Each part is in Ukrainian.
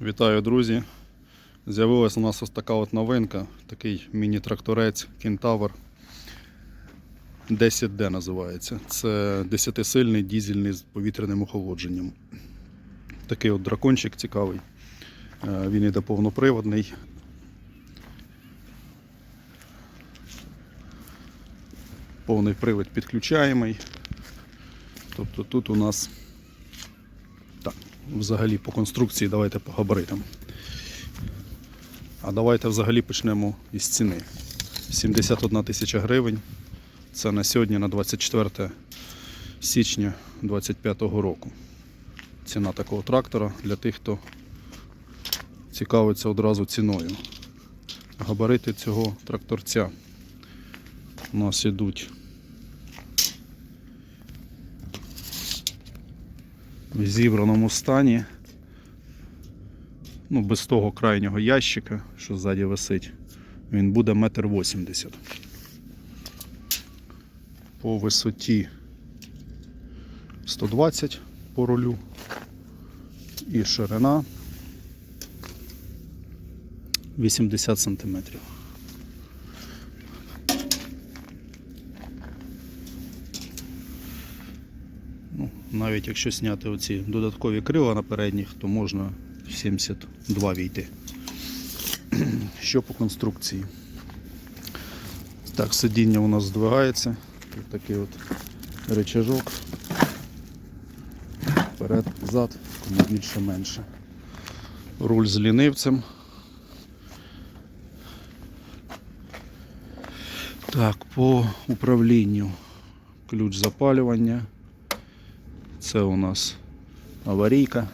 Вітаю, друзі! З'явилась у нас ось така от новинка, такий міні-тракторець Кентавр 10D називається. Це 10-сильний дізельний з повітряним охолодженням. Такий от дракончик цікавий. Е, Він іде повноприводний. Повний привід підключаємий. Тобто тут у нас взагалі по конструкції давайте по габаритам. А давайте взагалі почнемо із ціни. 71 тисяча гривень. Це на сьогодні, на 24 січня 2025 року. Ціна такого трактора для тих, хто цікавиться одразу ціною. Габарити цього тракторця у нас ідуть в зібраному стані. Ну, без того крайнього ящика, що ззаді висить, він буде метр вісімдесят. По висоті 120 по рулю і ширина 80 сантиметрів. Навіть якщо зняти оці додаткові крила на передніх, то можна в 72 війти. Що по конструкції? Так, сидіння у нас здвигається. Тут такий от речажок. Вперед, зад, кому більше менше. Руль з лінивцем. Так, по управлінню ключ запалювання. Це у нас аварійка.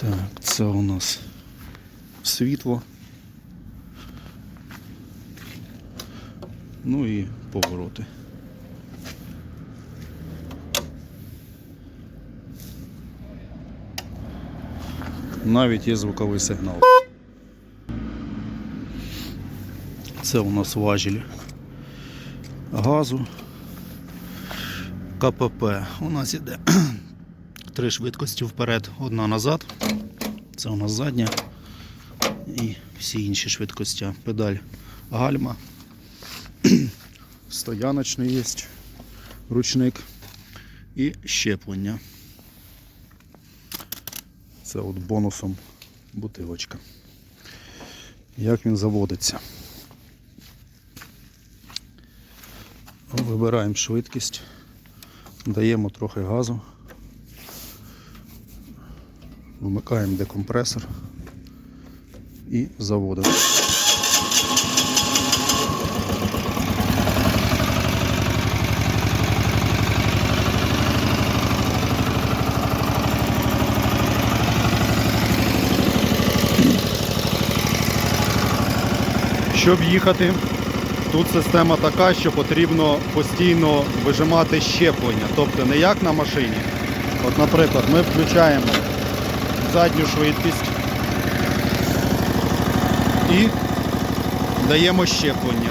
Так, це у нас світло. Ну і повороти. Навіть є звуковий сигнал. Це у нас важіль газу. КПП. У нас іде три швидкості вперед, одна назад. Це у нас задня. І всі інші швидкості. Педаль гальма. Стояночний є ручник і щеплення. Це от бонусом бутилочка. Як він заводиться? Вибираємо швидкість, даємо трохи газу, вмикаємо декомпресор. І заводимо. Щоб їхати, тут система така, що потрібно постійно вижимати щеплення. Тобто не як на машині. От, наприклад, ми включаємо задню швидкість і даємо щеплення.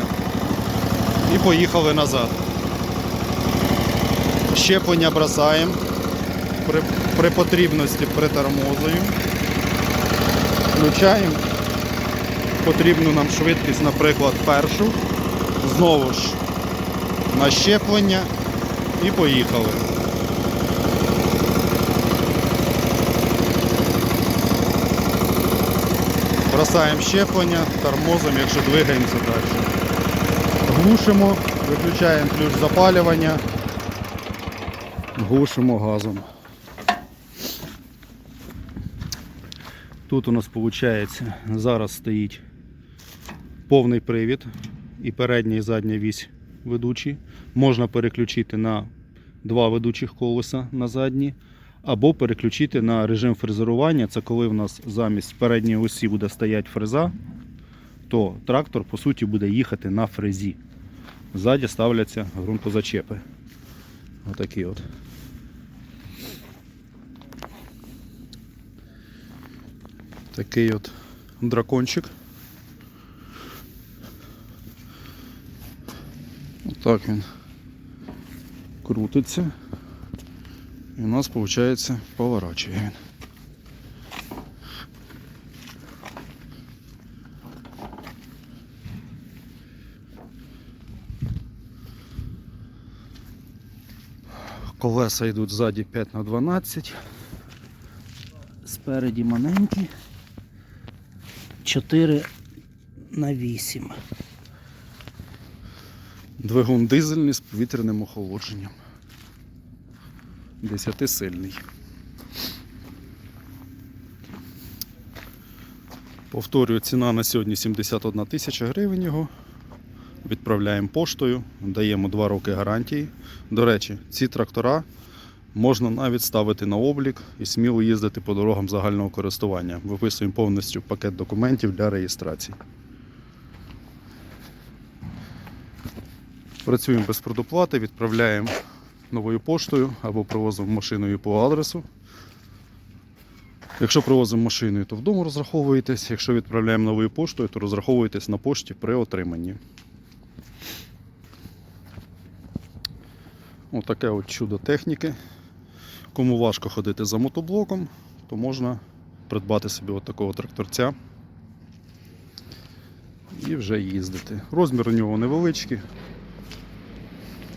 І поїхали назад. Щеплення бросаємо, при, при потрібності притормозуємо, включаємо потрібну нам швидкість, наприклад, першу. Знову ж на щеплення і поїхали. Бросаємо щеплення, тормозом, якщо двигаємося далі. Глушимо, виключаємо ключ запалювання, глушимо газом. Тут у нас виходить, зараз стоїть повний привід і передня і задня вісь ведучі. Можна переключити на два ведучих колеса на задні, або переключити на режим фрезерування. Це коли в нас замість передньої осі буде стояти фреза, то трактор по суті буде їхати на фрезі. Ззаді ставляться ґрунтозачепи. Отакі от. Такий от дракончик. Отак він крутиться. І у нас, виходить, поворачує він. Колеса йдуть ззаді 5 на 12. Спереді маленькі. 4 на 8. Двигун дизельний з повітряним охолодженням. 10 сильний. Повторюю, ціна на сьогодні 71 тисяча гривень його. Відправляємо поштою, даємо 2 роки гарантії. До речі, ці трактора можна навіть ставити на облік і сміло їздити по дорогам загального користування. Виписуємо повністю пакет документів для реєстрації. Працюємо без предоплати, відправляємо новою поштою або привозимо машиною по адресу. Якщо привозимо машиною, то вдома розраховуєтесь. Якщо відправляємо новою поштою, то розраховуєтесь на пошті при отриманні. Отаке от чудо техніки. Кому важко ходити за мотоблоком, то можна придбати собі от такого тракторця і вже їздити. Розмір у нього невеличкий,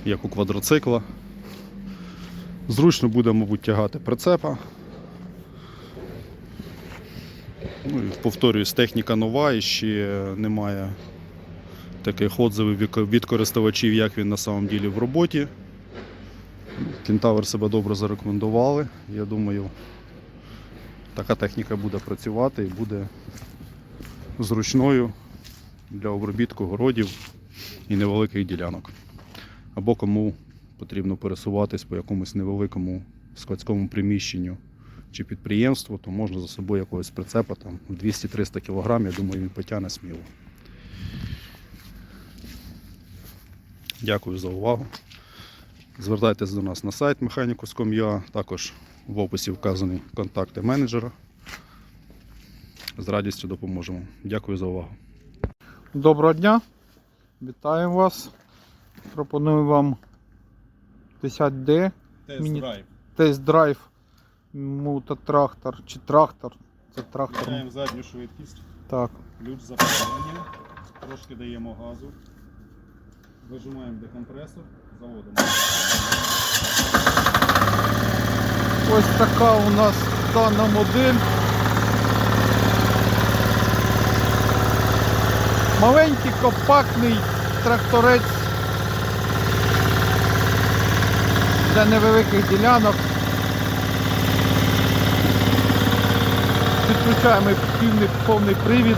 як у квадроцикла. Зручно буде, мабуть, тягати прицепа. Ну, і повторююсь, техніка нова і ще немає таких отзивів від- користувачів, як він на самом ділі в роботі. Кентавр себе добре зарекомендували. Я думаю, така техніка буде працювати і буде зручною для обробітку городів і невеликих ділянок. Або кому потрібно пересуватись по якомусь невеликому складському приміщенню чи підприємству, то можна за собою якогось прицепа там 200-300 кг, я думаю, він потягне сміло. Дякую за увагу. Звертайтесь до нас на сайт mechanicus.com.ua, також в описі вказані контакти менеджера. З радістю допоможемо. Дякую за увагу. Доброго дня, вітаю вас. Пропоную вам 10D Тест-драйв. тест-драйв мототрактор чи трактор. Це трактор. Міняємо задню швидкість, Так. ключ запалення, трошки даємо газу, вижимаємо декомпресор, заводимо. Ось така у нас дана модель. Маленький компактний тракторець для невеликих ділянок. Підключаємо повний, повний привід.